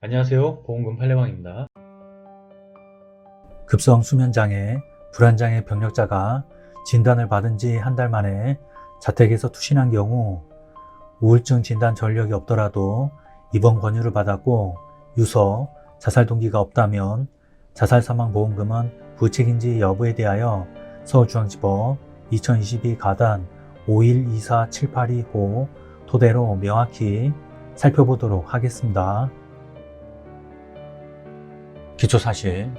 안녕하세요. 보험금 팔례방입니다. 급성 수면장애, 불안장애 병력자가 진단을 받은 지 한 달 만에 자택에서 투신한 경우 우울증 진단 전력이 없더라도 입원 권유를 받았고 유서, 자살 동기가 없다면 자살 사망 보험금은 부책인지 여부에 대하여 서울중앙지법 2022 가단 5124782호 토대로 명확히 살펴보도록 하겠습니다. 기초사실.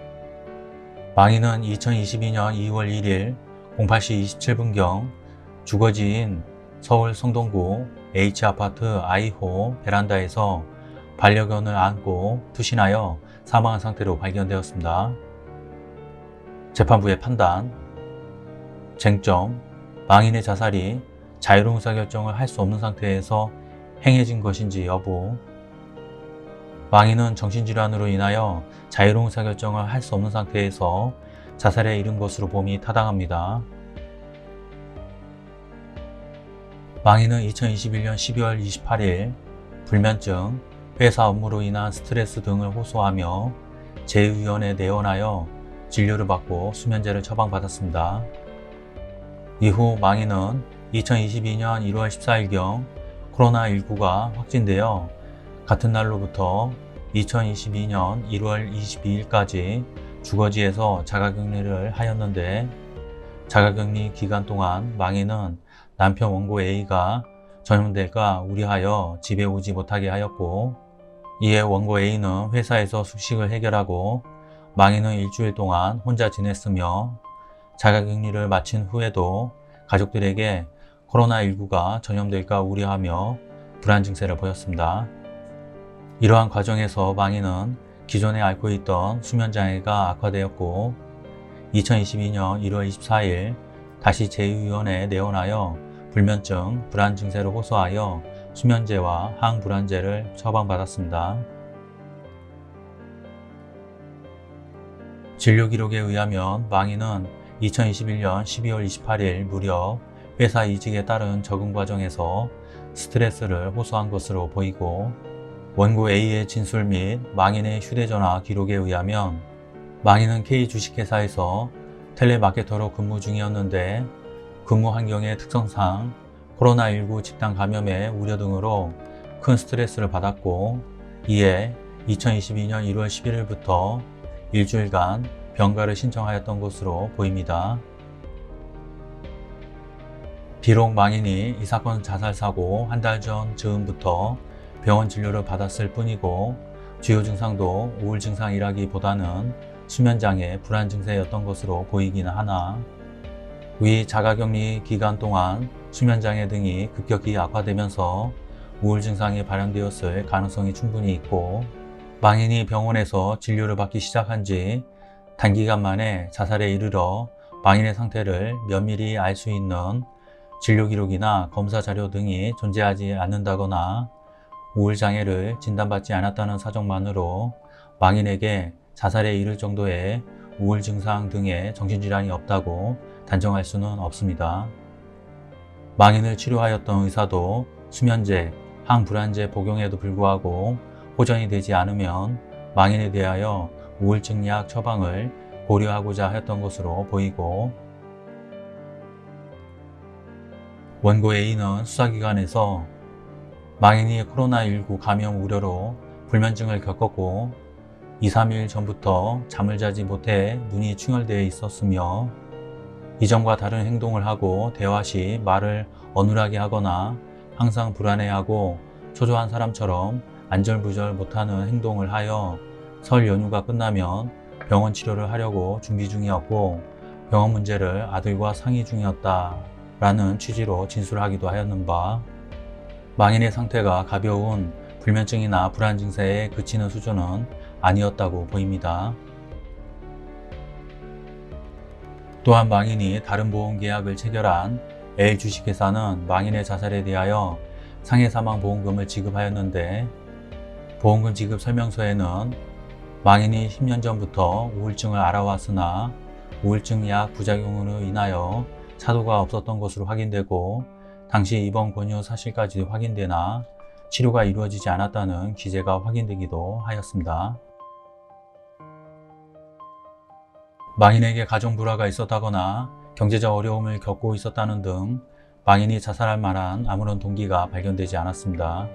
망인은 2022년 2월 1일 08시 27분경 주거지인 서울 성동구 H아파트 I호 베란다에서 반려견을 안고 투신하여 사망한 상태로 발견되었습니다. 재판부의 판단. 쟁점. 망인의 자살이 자유로운 의사결정을 할 수 없는 상태에서 행해진 것인지 여부 망인은 정신질환으로 인하여 자유로운 의사결정을 할 수 없는 상태에서 자살에 이른 것으로 봄이 타당합니다. 망인은 2021년 12월 28일 불면증, 회사 업무로 인한 스트레스 등을 호소하며 제2위원회에 내원하여 진료를 받고 수면제를 처방받았습니다. 이후 망인은 2022년 1월 14일경 코로나19가 확진되어 같은 날로부터 2022년 1월 22일까지 주거지에서 자가격리를 하였는데 자가격리 기간 동안 망인은 남편 원고 A가 전염될까 우려하여 집에 오지 못하게 하였고 이에 원고 A는 회사에서 숙식을 해결하고 망인은 일주일 동안 혼자 지냈으며 자가격리를 마친 후에도 가족들에게 코로나19가 전염될까 우려하며 불안 증세를 보였습니다. 이러한 과정에서 망인은 기존에 앓고 있던 수면장애가 악화되었고 2022년 1월 24일 다시 제2위원회에 내원하여 불면증, 불안 증세를 호소하여 수면제와 항불안제를 처방받았습니다. 진료 기록에 의하면 망인은 2021년 12월 28일 무렵 회사 이직에 따른 적응 과정에서 스트레스를 호소한 것으로 보이고 원고 A의 진술 및 망인의 휴대전화 기록에 의하면 망인은 K 주식회사에서 텔레마케터로 근무 중이었는데 근무 환경의 특성상 코로나19 집단 감염의 우려 등으로 큰 스트레스를 받았고 이에 2022년 1월 11일부터 일주일간 병가를 신청하였던 것으로 보입니다. 비록 망인이 이 사건 자살 사고 한 달 전 즈음부터 병원 진료를 받았을 뿐이고 주요 증상도 우울 증상이라기보다는 수면장애, 불안 증세였던 것으로 보이기는 하나 위 자가격리 기간 동안 수면장애 등이 급격히 악화되면서 우울 증상이 발현되었을 가능성이 충분히 있고 망인이 병원에서 진료를 받기 시작한 지 단기간 만에 자살에 이르러 망인의 상태를 면밀히 알 수 있는 진료 기록이나 검사 자료 등이 존재하지 않는다거나 우울장애를 진단받지 않았다는 사정만으로 망인에게 자살에 이를 정도의 우울 증상 등의 정신질환이 없다고 단정할 수는 없습니다. 망인을 치료하였던 의사도 수면제, 항불안제 복용에도 불구하고 호전이 되지 않으면 망인에 대하여 우울증 약 처방을 고려하고자 했던 것으로 보이고 원고 A는 수사기관에서 망인이 코로나19 감염 우려로 불면증을 겪었고 2, 3일 전부터 잠을 자지 못해 눈이 충혈되어 있었으며 이전과 다른 행동을 하고 대화 시 말을 어눌하게 하거나 항상 불안해하고 초조한 사람처럼 안절부절 못하는 행동을 하여 설 연휴가 끝나면 병원 치료를 하려고 준비 중이었고 병원 문제를 아들과 상의 중이었다 라는 취지로 진술하기도 하였는 바 망인의 상태가 가벼운 불면증이나 불안 증세에 그치는 수준은 아니었다고 보입니다. 또한 망인이 다른 보험 계약을 체결한 L 주식회사는 망인의 자살에 대하여 상해 사망 보험금을 지급하였는데 보험금 지급 설명서에는 망인이 10년 전부터 우울증을 알아왔으나 우울증 약 부작용으로 인하여 차도가 없었던 것으로 확인되고 당시 입원 권유 사실까지 확인되나 치료가 이루어지지 않았다는 기재가 확인되기도 하였습니다. 망인에게 가정 불화가 있었다거나 경제적 어려움을 겪고 있었다는 등 망인이 자살할 만한 아무런 동기가 발견되지 않았습니다.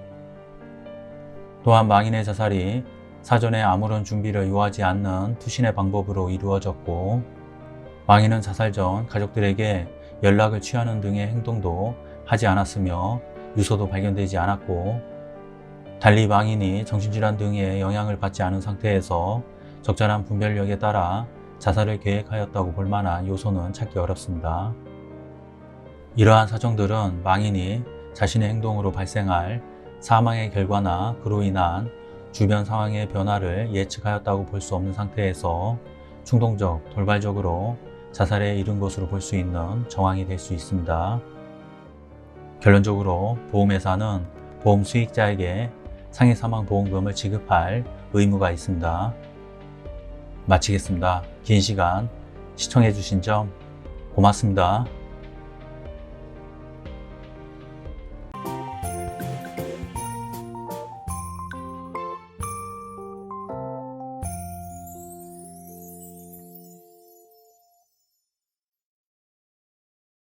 또한 망인의 자살이 사전에 아무런 준비를 요하지 않는 투신의 방법으로 이루어졌고 망인은 자살 전 가족들에게 연락을 취하는 등의 행동도 하지 않았으며 유서도 발견되지 않았고 달리 망인이 정신질환 등의 영향을 받지 않은 상태에서 적절한 분별력에 따라 자살을 계획하였다고 볼 만한 요소는 찾기 어렵습니다. 이러한 사정들은 망인이 자신의 행동으로 발생할 사망의 결과나 그로 인한 주변 상황의 변화를 예측하였다고 볼 수 없는 상태에서 충동적, 돌발적으로 자살에 이른 것으로 볼 수 있는 정황이 될 수 있습니다. 결론적으로 보험회사는 보험 수익자에게 상해 사망 보험금을 지급할 의무가 있습니다. 마치겠습니다. 긴 시간 시청해주신 점 고맙습니다.